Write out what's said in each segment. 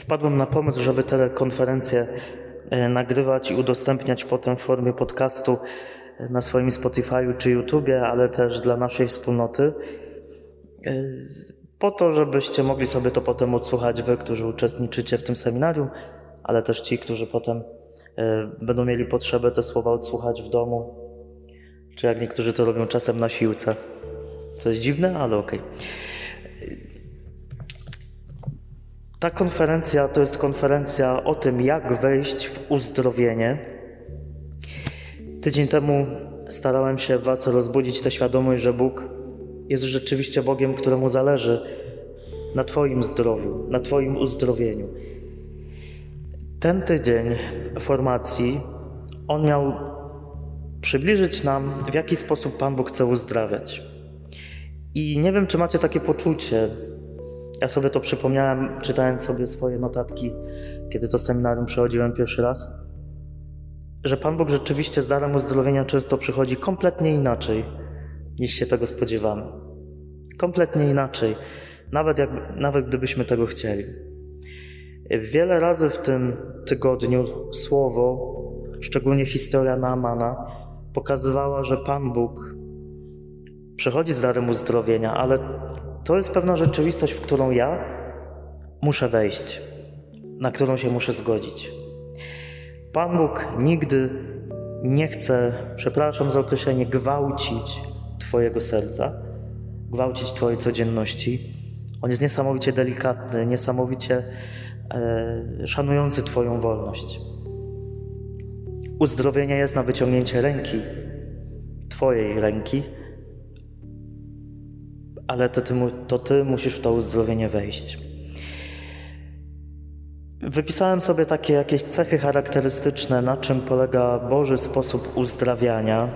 wpadłem na pomysł, żeby te konferencje e, nagrywać i udostępniać potem w formie podcastu e, na swoim Spotify'u czy YouTubie, ale też dla naszej wspólnoty. E, Po to, żebyście mogli sobie to potem odsłuchać wy, którzy uczestniczycie w tym seminarium, ale też ci, którzy potem będą mieli potrzebę te słowa odsłuchać w domu, czy jak niektórzy to robią czasem na siłce. To jest dziwne, ale okej. Ta konferencja to jest konferencja o tym, jak wejść w uzdrowienie. Tydzień temu starałem się Was rozbudzić tę świadomość, że Bóg jest rzeczywiście Bogiem, któremu zależy na Twoim zdrowiu, na Twoim uzdrowieniu. Ten tydzień formacji, on miał przybliżyć nam, w jaki sposób Pan Bóg chce uzdrawiać. I nie wiem, czy macie takie poczucie. Ja sobie to przypomniałem, czytając sobie swoje notatki, kiedy to seminarium przechodziłem pierwszy raz, że Pan Bóg rzeczywiście z darem uzdrowienia często przychodzi kompletnie inaczej, niż się tego spodziewamy. Kompletnie inaczej, nawet, jak, nawet gdybyśmy tego chcieli. Wiele razy w tym tygodniu słowo, szczególnie historia Naamana, pokazywała, że Pan Bóg przychodzi z darem uzdrowienia, ale to jest pewna rzeczywistość, w którą ja muszę wejść, na którą się muszę zgodzić. Pan Bóg nigdy nie chce, przepraszam za określenie, gwałcić Twojego serca, gwałcić Twojej codzienności. On jest niesamowicie delikatny, niesamowicie e, szanujący Twoją wolność. Uzdrowienie jest na wyciągnięcie ręki, Twojej ręki, ale to ty, to ty musisz w to uzdrowienie wejść. Wypisałem sobie takie jakieś cechy charakterystyczne, na czym polega Boży sposób uzdrawiania.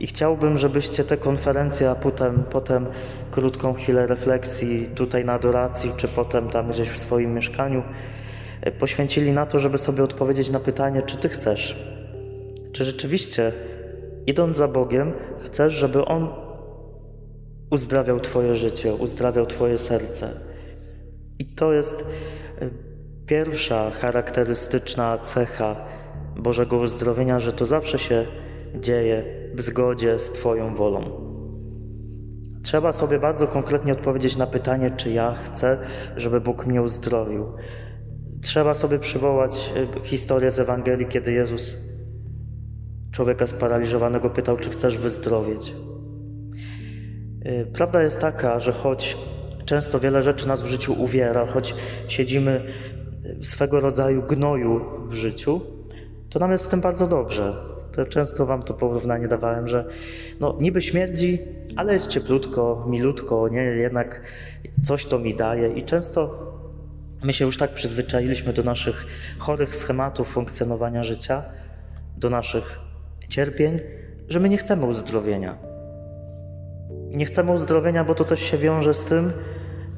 I chciałbym, żebyście te konferencje, a potem, potem krótką chwilę refleksji tutaj na adoracji, czy potem tam gdzieś w swoim mieszkaniu, e, poświęcili na to, żeby sobie odpowiedzieć na pytanie, czy ty chcesz. Czy rzeczywiście, idąc za Bogiem, chcesz, żeby On uzdrawiał Twoje życie, uzdrawiał Twoje serce. I to jest e, pierwsza charakterystyczna cecha Bożego uzdrowienia, że to zawsze się dzieje w zgodzie z Twoją wolą. Trzeba sobie bardzo konkretnie odpowiedzieć na pytanie, czy ja chcę, żeby Bóg mnie uzdrowił. Trzeba sobie przywołać e, historię z Ewangelii, kiedy Jezus człowieka sparaliżowanego pytał, czy chcesz wyzdrowieć. Y, Prawda jest taka, że choć często wiele rzeczy nas w życiu uwiera, choć siedzimy w swego rodzaju gnoju w życiu, to nam jest w tym bardzo dobrze. To często Wam to porównanie dawałem, że no, niby śmierdzi, ale jest cieplutko, milutko, nie? jednak coś to mi daje i często my się już tak przyzwyczailiśmy do naszych chorych schematów funkcjonowania życia, do naszych cierpień, że my nie chcemy uzdrowienia. Nie chcemy uzdrowienia, bo to też się wiąże z tym,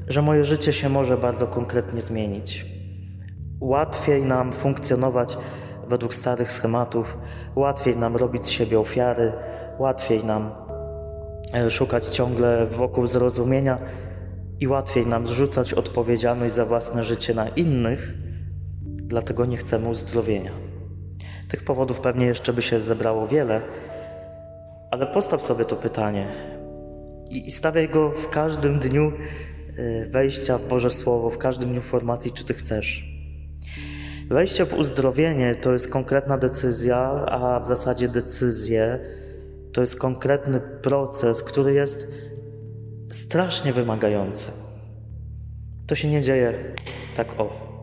że moje życie się może bardzo konkretnie zmienić. Łatwiej nam funkcjonować według starych schematów, łatwiej nam robić z siebie ofiary, łatwiej nam e, szukać ciągle wokół zrozumienia i łatwiej nam zrzucać odpowiedzialność za własne życie na innych, dlatego nie chcemy uzdrowienia. Tych powodów pewnie jeszcze by się zebrało wiele, ale postaw sobie to pytanie, i i stawiaj go w każdym dniu y, wejścia w Boże Słowo, w każdym dniu formacji, czy Ty chcesz. Wejście w uzdrowienie to jest konkretna decyzja, a w zasadzie decyzje to jest konkretny proces, który jest strasznie wymagający. To się nie dzieje tak o.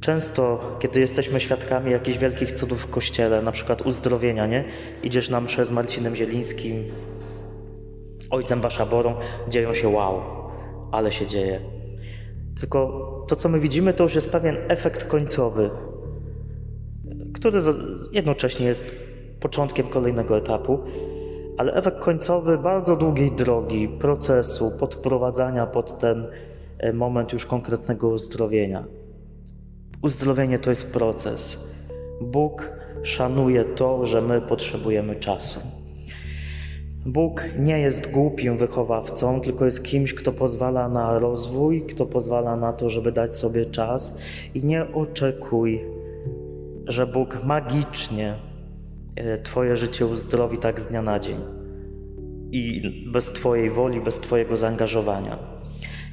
Często, kiedy jesteśmy świadkami jakichś wielkich cudów w kościele, na przykład uzdrowienia, nie? Idziesz na mszę z Marcinem Zielińskim, ojcem Baszaborą, dzieją się wow, ale się dzieje. Tylko to, co my widzimy, to już jest pewien efekt końcowy, który jednocześnie jest początkiem kolejnego etapu, ale efekt końcowy bardzo długiej drogi, procesu podprowadzania pod ten e, moment już konkretnego uzdrowienia. Uzdrowienie to jest proces. Bóg szanuje to, że my potrzebujemy czasu. Bóg nie jest głupim wychowawcą, tylko jest kimś, kto pozwala na rozwój, kto pozwala na to, żeby dać sobie czas. I nie oczekuj, że Bóg magicznie e, Twoje życie uzdrowi tak z dnia na dzień. I bez Twojej woli, bez Twojego zaangażowania.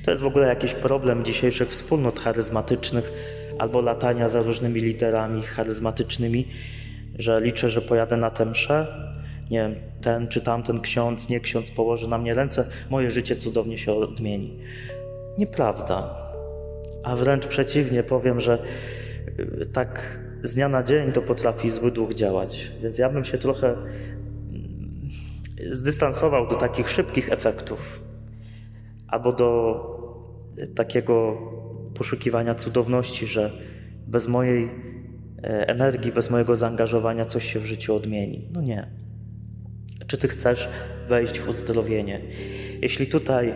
To jest w ogóle jakiś problem dzisiejszych wspólnot charyzmatycznych albo latania za różnymi liderami charyzmatycznymi, że liczę, że pojadę na tę mszę, nie wiem, ten czy tamten ksiądz, nie ksiądz położy na mnie ręce, moje życie cudownie się odmieni. Nieprawda. A wręcz przeciwnie, powiem, że y, tak z dnia na dzień to potrafi zły duch działać. Więc ja bym się trochę mm, zdystansował do takich szybkich efektów albo do takiego poszukiwania cudowności, że bez mojej e, energii, bez mojego zaangażowania coś się w życiu odmieni. No nie. Czy ty chcesz wejść w uzdrowienie? Jeśli tutaj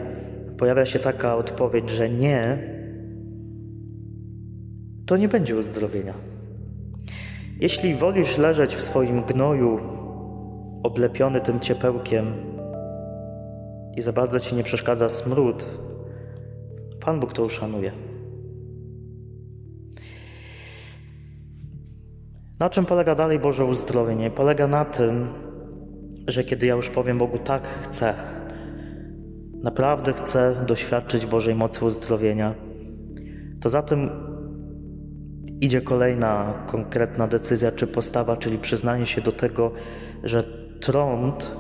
pojawia się taka odpowiedź, że nie, to nie będzie uzdrowienia. Jeśli wolisz leżeć w swoim gnoju, oblepiony tym ciepełkiem i za bardzo ci nie przeszkadza smród, Pan Bóg to uszanuje. Na czym polega dalej Boże uzdrowienie? Polega na tym, że kiedy ja już powiem Bogu tak chcę, naprawdę chcę doświadczyć Bożej mocy uzdrowienia, to za tym idzie kolejna konkretna decyzja czy postawa, czyli przyznanie się do tego, że trąd,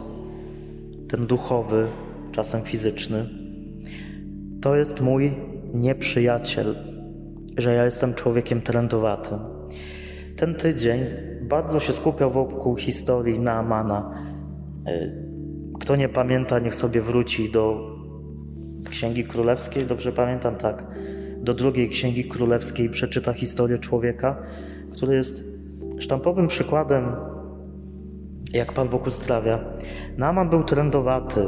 ten duchowy, czasem fizyczny, to jest mój nieprzyjaciel, że ja jestem człowiekiem trendowatym. Ten tydzień bardzo się skupiał wokół historii Naamana. Kto nie pamięta, niech sobie wróci do Księgi Królewskiej, dobrze pamiętam, tak, do drugiej Księgi Królewskiej, przeczyta historię człowieka, który jest sztampowym przykładem, jak Pan Bóg uzdrawia. Naaman był trendowaty.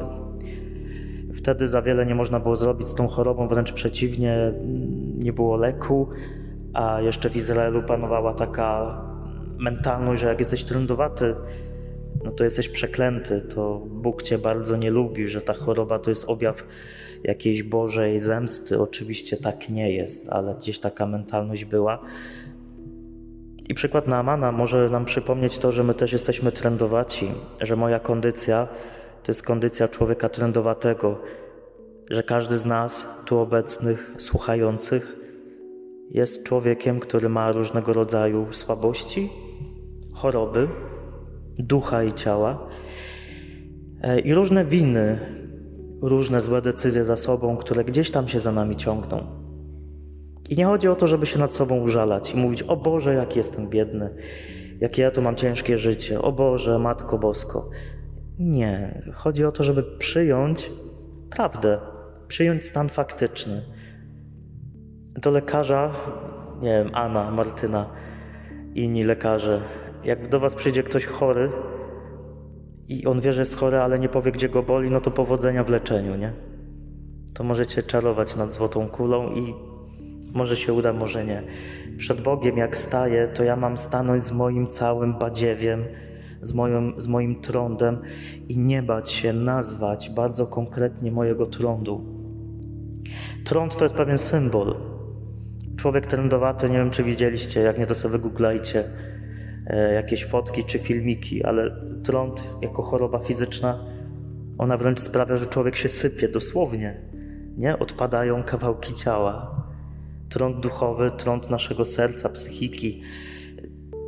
Wtedy za wiele nie można było zrobić z tą chorobą, wręcz przeciwnie, nie było leku, a jeszcze w Izraelu panowała taka mentalność, że jak jesteś trendowaty, no to jesteś przeklęty, to Bóg cię bardzo nie lubi, że ta choroba to jest objaw jakiejś Bożej zemsty. Oczywiście tak nie jest, ale gdzieś taka mentalność była. I przykład Naamana może nam przypomnieć to, że my też jesteśmy trendowaci, że moja kondycja to jest kondycja człowieka trendowatego, że każdy z nas tu obecnych, słuchających, jest człowiekiem, który ma różnego rodzaju słabości, choroby, ducha i ciała e, i różne winy, różne złe decyzje za sobą, które gdzieś tam się za nami ciągną. I nie chodzi o to, żeby się nad sobą użalać i mówić: O Boże, jak jestem biedny, jakie ja tu mam ciężkie życie, o Boże, Matko Bosko. Nie, chodzi o to, żeby przyjąć prawdę, przyjąć stan faktyczny. Do lekarza, nie wiem, Anna, Martyna, inni lekarze, jak do Was przyjdzie ktoś chory i on wie, że jest chory, ale nie powie, gdzie go boli, no to powodzenia w leczeniu, nie? To możecie czarować nad złotą kulą i może się uda, może nie. Przed Bogiem, jak staję, to ja mam stanąć z moim całym badziewiem, z, moją, z moim trądem i nie bać się nazwać bardzo konkretnie mojego trądu. Trąd to jest pewien symbol. Człowiek trędowaty, nie wiem czy widzieliście, jak nie to sobie wygooglajcie jakieś fotki czy filmiki, ale trąd jako choroba fizyczna, ona wręcz sprawia, że człowiek się sypie dosłownie, nie? Odpadają kawałki ciała. Trąd duchowy, trąd naszego serca, psychiki,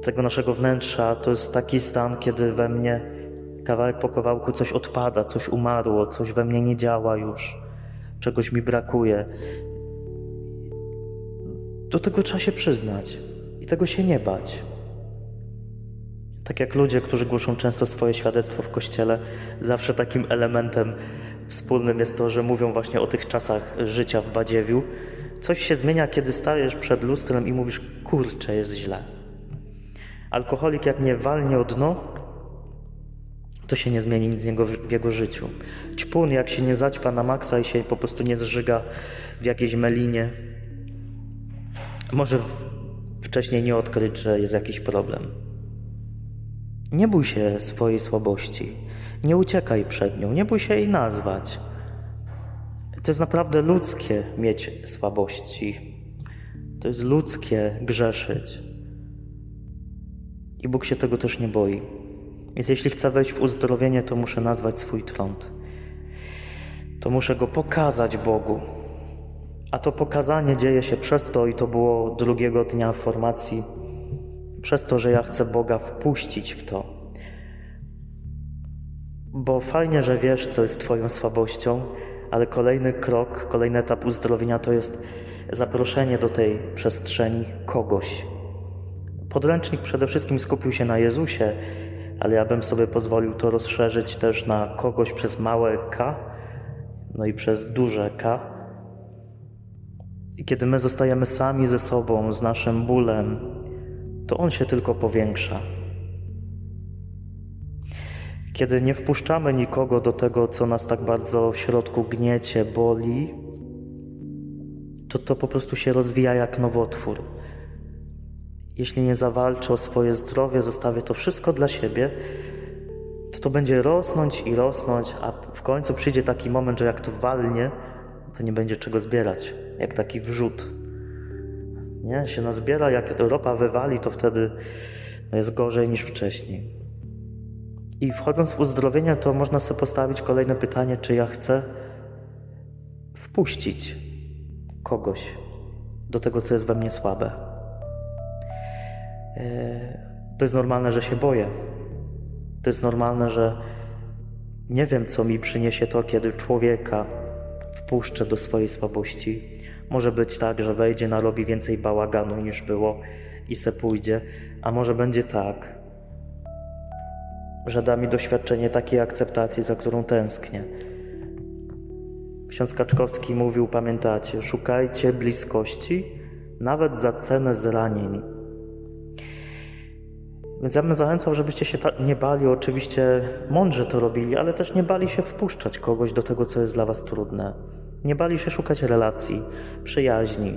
tego naszego wnętrza, to jest taki stan, kiedy we mnie kawałek po kawałku coś odpada, coś umarło, coś we mnie nie działa już, czegoś mi brakuje. Do tego trzeba się przyznać i tego się nie bać. Tak jak ludzie, którzy głoszą często swoje świadectwo w kościele, zawsze takim elementem wspólnym jest to, że mówią właśnie o tych czasach życia w badziewiu. Coś się zmienia, kiedy stajesz przed lustrem i mówisz: Kurczę, jest źle. Alkoholik, jak nie walnie o dno, to się nie zmieni nic w jego, życiu. Ćpun, jak się nie zaćpa na maksa i się po prostu nie zżyga w jakiejś melinie, może wcześniej nie odkryć, że jest jakiś problem. Nie bój się swojej słabości. Nie uciekaj przed nią, nie bój się jej nazwać. To jest naprawdę ludzkie mieć słabości. To jest ludzkie grzeszyć. I Bóg się tego też nie boi. Więc jeśli chcę wejść w uzdrowienie, to muszę nazwać swój trąd. To muszę go pokazać Bogu. A to pokazanie dzieje się przez to, i to było drugiego dnia formacji, przez to, że ja chcę Boga wpuścić w to. Bo fajnie, że wiesz, co jest Twoją słabością, ale kolejny krok, kolejny etap uzdrowienia to jest zaproszenie do tej przestrzeni kogoś. Podręcznik przede wszystkim skupił się na Jezusie, ale ja bym sobie pozwolił to rozszerzyć też na kogoś przez małe K, no i przez duże K. I kiedy my zostajemy sami ze sobą, z naszym bólem, to on się tylko powiększa. Kiedy nie wpuszczamy nikogo do tego, co nas tak bardzo w środku gniecie, boli, to to po prostu się rozwija jak nowotwór. Jeśli nie zawalczę o swoje zdrowie, zostawię to wszystko dla siebie, to to będzie rosnąć i rosnąć, a w końcu przyjdzie taki moment, że jak to walnie, to nie będzie czego zbierać, jak taki wrzód. Nie, się nazbiera, jak Europa wywali, to wtedy no, jest gorzej niż wcześniej. I wchodząc w uzdrowienie, to można sobie postawić kolejne pytanie, czy ja chcę wpuścić kogoś do tego, co jest we mnie słabe. E, To jest normalne, że się boję. To jest normalne, że nie wiem, co mi przyniesie to, kiedy człowieka wpuszczę do swojej słabości. Może być tak, że wejdzie, narobi więcej bałaganu niż było i se pójdzie, a może będzie tak, że da mi doświadczenie takiej akceptacji, za którą tęsknię. Ksiądz Kaczkowski mówił, pamiętacie, szukajcie bliskości, nawet za cenę zranień. Więc ja bym zachęcał, żebyście się nie bali, oczywiście mądrze to robili, ale też nie bali się wpuszczać kogoś do tego, co jest dla was trudne. Nie bali się szukać relacji, przyjaźni.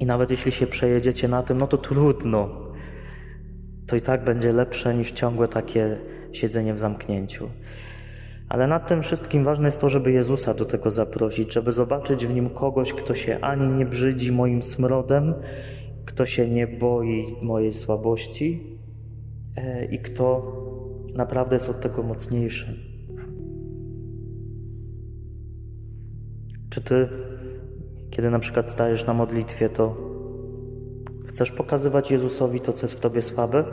I nawet jeśli się przejedziecie na tym, no to trudno. To i tak będzie lepsze niż ciągłe takie siedzenie w zamknięciu. Ale nad tym wszystkim ważne jest to, żeby Jezusa do tego zaprosić, żeby zobaczyć w nim kogoś, kto się ani nie brzydzi moim smrodem, kto się nie boi mojej słabości e, i kto naprawdę jest od tego mocniejszy. Czy ty, kiedy na przykład stajesz na modlitwie, to chcesz pokazywać Jezusowi to, co jest w tobie słabe?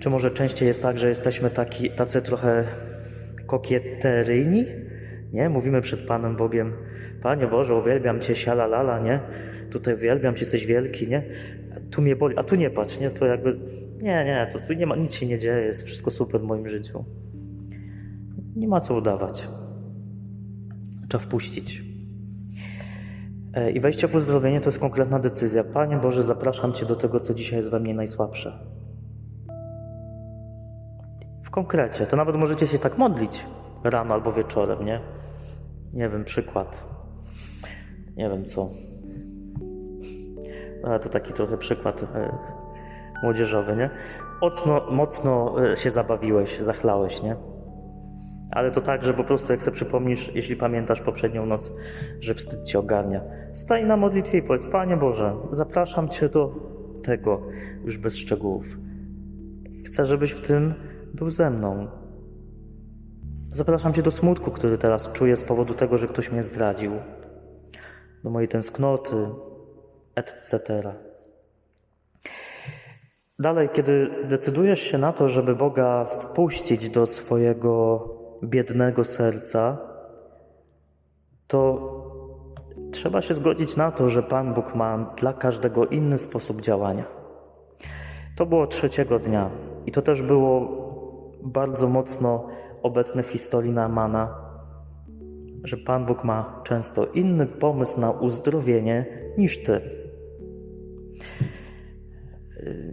Czy może częściej jest tak, że jesteśmy taki, tacy trochę kokieteryjni? Nie? Mówimy przed Panem Bogiem, Panie Boże, uwielbiam Cię, siala lala, nie? Tutaj uwielbiam Cię, jesteś wielki, nie? Tu mnie boli, a tu nie patrz, nie? To jakby, nie, nie, to tu nie ma, nic się nie dzieje, jest wszystko super w moim życiu. Nie ma co udawać. Trzeba wpuścić. E, I wejście w uzdrowienie to jest konkretna decyzja. Panie Boże, zapraszam Cię do tego, co dzisiaj jest we mnie najsłabsze. W konkrecie, to nawet możecie się tak modlić rano albo wieczorem, nie? Nie wiem, przykład. Nie wiem co. Ale to taki trochę przykład e, młodzieżowy, nie? Mocno, mocno e, się zabawiłeś, zachlałeś, nie? Ale to tak, że po prostu jak sobie przypomnisz, jeśli pamiętasz poprzednią noc, że wstyd cię ogarnia. Staj na modlitwie i powiedz, Panie Boże, zapraszam Cię do tego, już bez szczegółów. Chcę, żebyś w tym był ze mną. Zapraszam Cię do smutku, który teraz czuję z powodu tego, że ktoś mnie zdradził. Do mojej tęsknoty, etc. Dalej, kiedy decydujesz się na to, żeby Boga wpuścić do swojego biednego serca, to trzeba się zgodzić na to, że Pan Bóg ma dla każdego inny sposób działania. To było trzeciego dnia i to też było bardzo mocno obecne w historii Naamana, że Pan Bóg ma często inny pomysł na uzdrowienie niż Ty.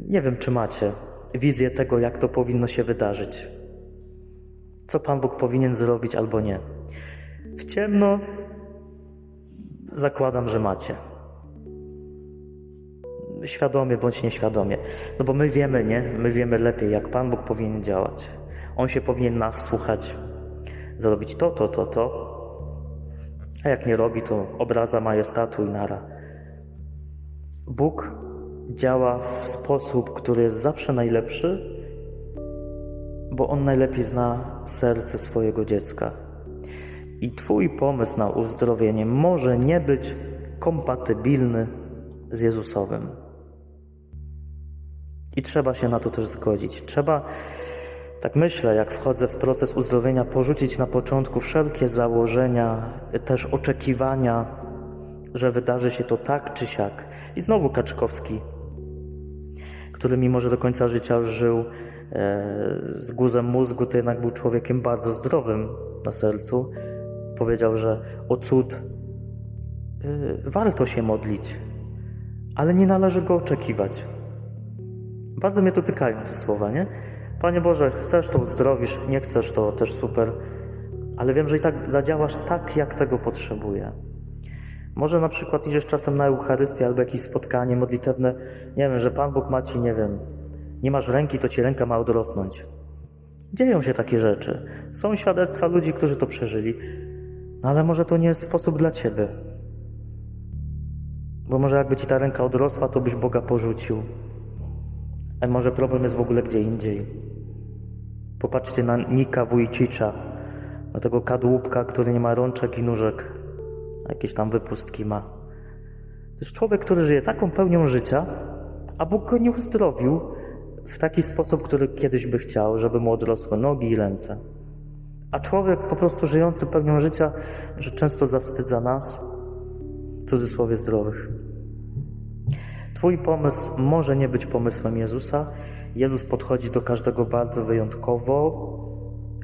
Nie wiem, czy macie wizję tego, jak to powinno się wydarzyć. Co Pan Bóg powinien zrobić albo nie. W ciemno zakładam, że macie. Świadomie bądź nieświadomie. No bo my wiemy, nie? My wiemy lepiej, jak Pan Bóg powinien działać. On się powinien nas słuchać, zrobić to, to, to, to. A jak nie robi, to obraza majestatu i nara. Bóg działa w sposób, który jest zawsze najlepszy, bo On najlepiej zna serce swojego dziecka. I Twój pomysł na uzdrowienie może nie być kompatybilny z Jezusowym. I trzeba się na to też zgodzić. Trzeba, tak myślę, jak wchodzę w proces uzdrowienia, porzucić na początku wszelkie założenia, też oczekiwania, że wydarzy się to tak czy siak. I znowu Kaczkowski, który mimo, że do końca życia żył z guzem mózgu, to jednak był człowiekiem bardzo zdrowym na sercu. Powiedział, że o cud e, warto się modlić, ale nie należy go oczekiwać. Bardzo mnie dotykają te słowa, nie? Panie Boże, chcesz to uzdrowisz, nie chcesz to też super, ale wiem, że i tak zadziałasz tak, jak tego potrzebuję. Może na przykład idziesz czasem na Eucharystię albo jakieś spotkanie modlitewne, nie wiem, że Pan Bóg ma ci, nie wiem, nie masz ręki, to ci ręka ma odrosnąć. Dzieją się takie rzeczy. Są świadectwa ludzi, którzy to przeżyli, no ale może to nie jest sposób dla ciebie. Bo może jakby ci ta ręka odrosła, to byś Boga porzucił. A może problem jest w ogóle gdzie indziej. Popatrzcie na Nika Wójcicza, na tego kadłubka, który nie ma rączek i nóżek, jakieś tam wypustki ma. To jest człowiek, który żyje taką pełnią życia, a Bóg go nie uzdrowił w taki sposób, który kiedyś by chciał, żeby mu odrosły nogi i ręce. A człowiek po prostu żyjący pełnią życia, że często zawstydza nas, w cudzysłowie zdrowych. Twój pomysł może nie być pomysłem Jezusa. Jezus podchodzi do każdego bardzo wyjątkowo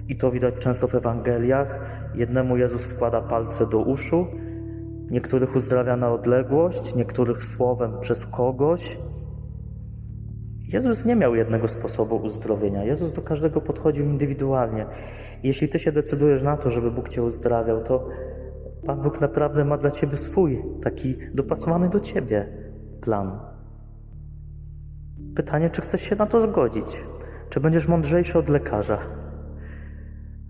i to widać często w Ewangeliach. Jednemu Jezus wkłada palce do uszu, niektórych uzdrawia na odległość, niektórych słowem przez kogoś. Jezus nie miał jednego sposobu uzdrowienia. Jezus do każdego podchodził indywidualnie. Jeśli ty się decydujesz na to, żeby Bóg cię uzdrawiał, to Pan Bóg naprawdę ma dla ciebie swój, taki dopasowany do ciebie plan. Pytanie, czy chcesz się na to zgodzić? Czy będziesz mądrzejszy od lekarza?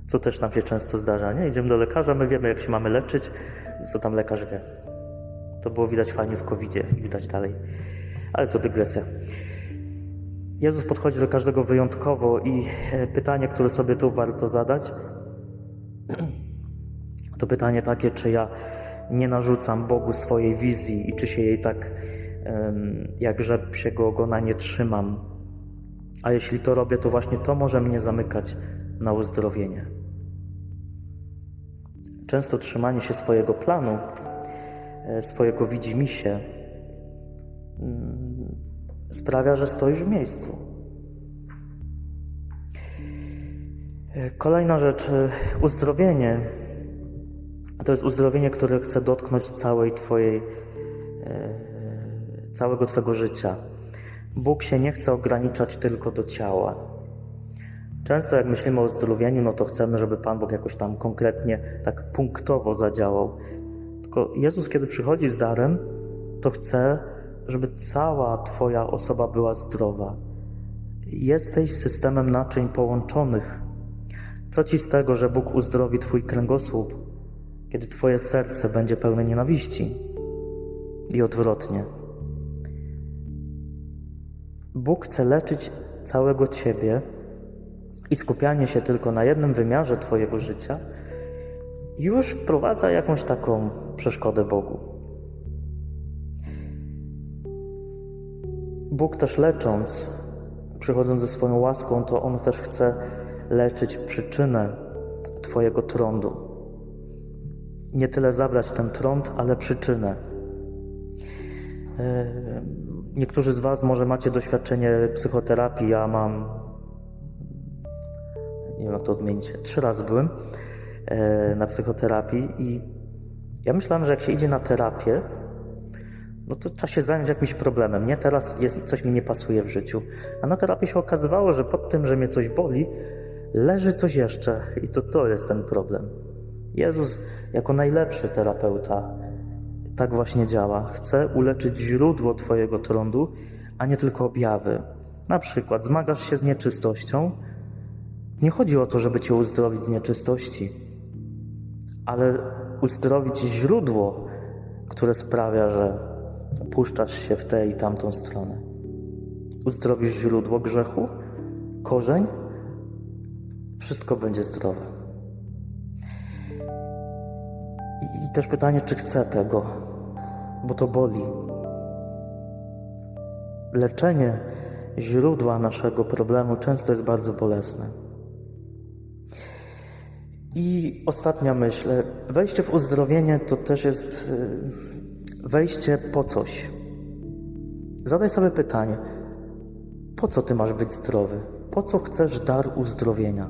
Co też nam się często zdarza, nie? Idziemy do lekarza, my wiemy, jak się mamy leczyć, co tam lekarz wie. To było widać fajnie w covid i widać dalej. Ale to dygresja. Jezus podchodzi do każdego wyjątkowo i e, pytanie, które sobie tu warto zadać, to pytanie takie, czy ja nie narzucam Bogu swojej wizji i czy się jej tak jak rzep się go ogona nie trzymam. A jeśli to robię, to właśnie to może mnie zamykać na uzdrowienie. Często trzymanie się swojego planu, e, swojego widzimisię mm, sprawia, że stoisz w miejscu. Kolejna rzecz, e, uzdrowienie. To jest uzdrowienie, które chce dotknąć całej Twojej całego Twojego życia. Bóg się nie chce ograniczać tylko do ciała. Często jak myślimy o uzdrowieniu, no to chcemy, żeby Pan Bóg jakoś tam konkretnie, tak punktowo zadziałał. Tylko Jezus, kiedy przychodzi z darem, to chce, żeby cała Twoja osoba była zdrowa. Jesteś systemem naczyń połączonych. Co Ci z tego, że Bóg uzdrowi Twój kręgosłup, kiedy Twoje serce będzie pełne nienawiści? I odwrotnie. Bóg chce leczyć całego Ciebie i skupianie się tylko na jednym wymiarze Twojego życia już wprowadza jakąś taką przeszkodę Bogu. Bóg też lecząc, przychodząc ze swoją łaską, to On też chce leczyć przyczynę Twojego trądu. Nie tyle zabrać ten trąd, ale przyczynę. Yy Niektórzy z Was może macie doświadczenie psychoterapii, ja mam. Nie wiem, jak to odmienić. Trzy razy byłem e, na psychoterapii i ja myślałem, że jak się idzie na terapię, no to trzeba się zająć jakimś problemem. Nie teraz jest, coś mi nie pasuje w życiu. A na terapii się okazywało, że pod tym, że mnie coś boli, leży coś jeszcze i to to jest ten problem. Jezus, jako najlepszy terapeuta, tak właśnie działa. Chce uleczyć źródło Twojego trądu, a nie tylko objawy. Na przykład zmagasz się z nieczystością, Nie chodzi o to, żeby cię uzdrowić z nieczystości, ale uzdrowić źródło, które sprawia, że puszczasz się w tę i tamtą stronę. Uzdrowisz źródło grzechu, korzeń, wszystko będzie zdrowe. I, I też pytanie, czy chcę tego, bo to boli. Leczenie źródła naszego problemu często jest bardzo bolesne. I ostatnia myśl. Wejście w uzdrowienie to też jest y, wejście po coś. Zadaj sobie pytanie: po co ty masz być zdrowy? Po co chcesz dar uzdrowienia?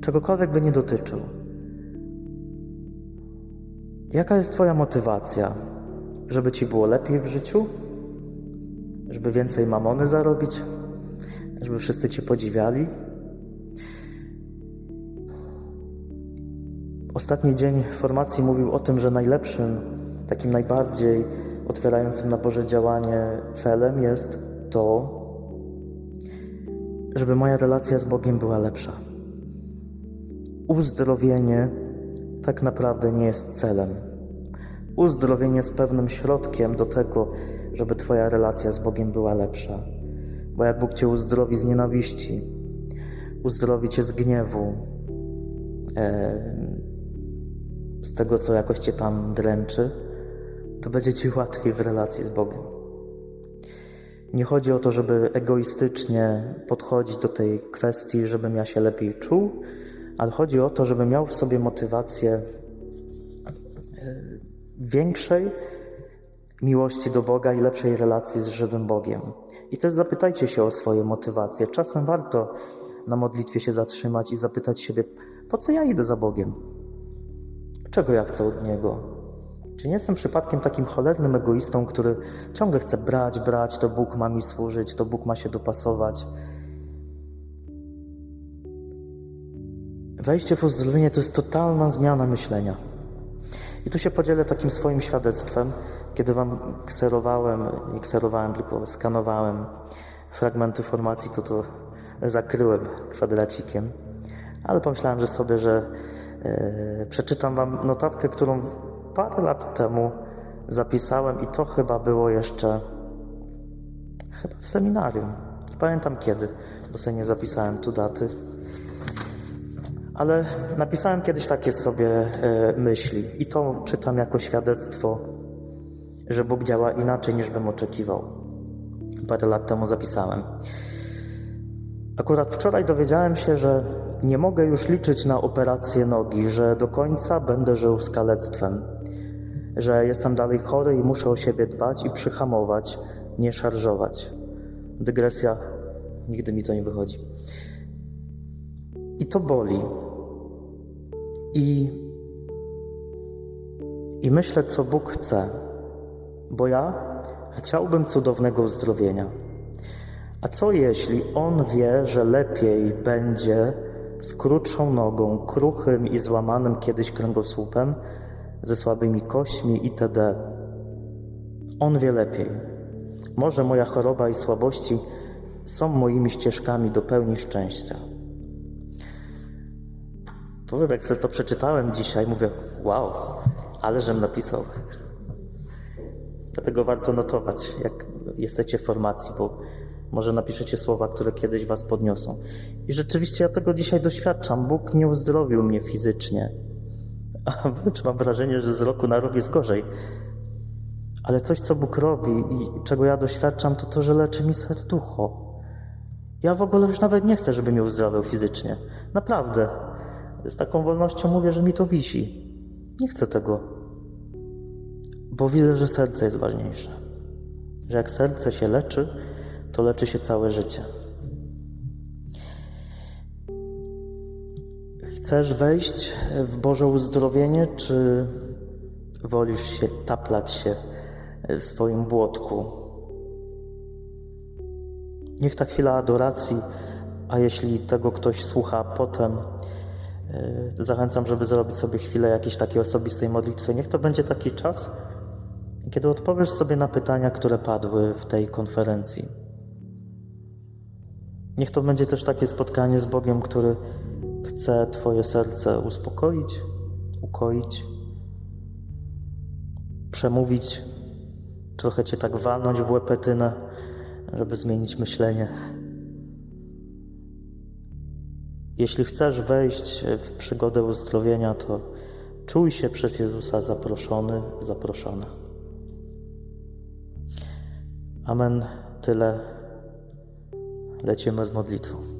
Czegokolwiek by nie dotyczył. Jaka jest Twoja motywacja? Żeby Ci było lepiej w życiu? Żeby więcej mamony zarobić? Żeby wszyscy Cię podziwiali? Ostatni dzień formacji mówił o tym, że najlepszym, takim najbardziej otwierającym na Boże działanie celem jest to, żeby moja relacja z Bogiem była lepsza. Uzdrowienie tak naprawdę nie jest celem. Uzdrowienie jest pewnym środkiem do tego, żeby Twoja relacja z Bogiem była lepsza. Bo jak Bóg Cię uzdrowi z nienawiści, uzdrowi Cię z gniewu, z tego, co jakoś Cię tam dręczy, to będzie Ci łatwiej w relacji z Bogiem. Nie chodzi o to, żeby egoistycznie podchodzić do tej kwestii, żebym ja się lepiej czuł, ale chodzi o to, żebym miał w sobie motywację e, większej miłości do Boga i lepszej relacji z żywym Bogiem. I też zapytajcie się o swoje motywacje. Czasem warto na modlitwie się zatrzymać i zapytać siebie, po co ja idę za Bogiem? Czego ja chcę od Niego? Czy nie jestem przypadkiem takim cholernym egoistą, który ciągle chce brać, brać, to Bóg ma mi służyć, to Bóg ma się dopasować? Wejście w uzdrowienie to jest totalna zmiana myślenia. I tu się podzielę takim swoim świadectwem, kiedy wam kserowałem, nie kserowałem, tylko skanowałem fragmenty formacji, to to zakryłem kwadracikiem. Ale pomyślałem, że sobie, że e, przeczytam wam notatkę, którą parę lat temu zapisałem i to chyba było jeszcze chyba w seminarium. Nie pamiętam kiedy, bo sobie nie zapisałem tu daty. Ale napisałem kiedyś takie sobie e, myśli i to czytam jako świadectwo, że Bóg działa inaczej niż bym oczekiwał. Parę lat temu zapisałem. Akurat wczoraj dowiedziałem się, że nie mogę już liczyć na operację nogi, że do końca będę żył z kalectwem, że jestem dalej chory i muszę o siebie dbać i przyhamować, nie szarżować. Dygresja, nigdy mi to nie wychodzi. I to boli. I, I myślę, co Bóg chce, bo ja chciałbym cudownego uzdrowienia. A co jeśli On wie, że lepiej będzie z krótszą nogą, kruchym i złamanym kiedyś kręgosłupem, ze słabymi kośćmi itd. On wie lepiej. Może moja choroba i słabości są moimi ścieżkami do pełni szczęścia. Powiem, jak sobie to przeczytałem dzisiaj, mówię, wow, ale żem napisał. Dlatego warto notować, jak jesteście w formacji, bo może napiszecie słowa, które kiedyś was podniosą. I rzeczywiście ja tego dzisiaj doświadczam. Bóg nie uzdrowił mnie fizycznie, a wręcz mam wrażenie, że z roku na rok jest gorzej. Ale coś, co Bóg robi i czego ja doświadczam, to to, że leczy mi serducho. Ja w ogóle już nawet nie chcę, żeby mnie uzdrowił fizycznie. Naprawdę. Z taką wolnością mówię, że mi to wisi. Nie chcę tego. Bo widzę, że serce jest ważniejsze. Że jak serce się leczy, to leczy się całe życie. Chcesz wejść w Boże uzdrowienie, czy wolisz się taplać się w swoim błotku? Niech ta chwila adoracji, a jeśli tego ktoś słucha potem, yy, zachęcam, żeby zrobić sobie chwilę jakiejś takiej osobistej modlitwy. Niech to będzie taki czas, kiedy odpowiesz sobie na pytania, które padły w tej konferencji. Niech to będzie też takie spotkanie z Bogiem, który chce Twoje serce uspokoić, ukoić, przemówić, trochę Cię tak walnąć w łepetynę, żeby zmienić myślenie. Jeśli chcesz wejść w przygodę uzdrowienia, to czuj się przez Jezusa zaproszony, zaproszona. Amen. Tyle. Lecimy z modlitwą.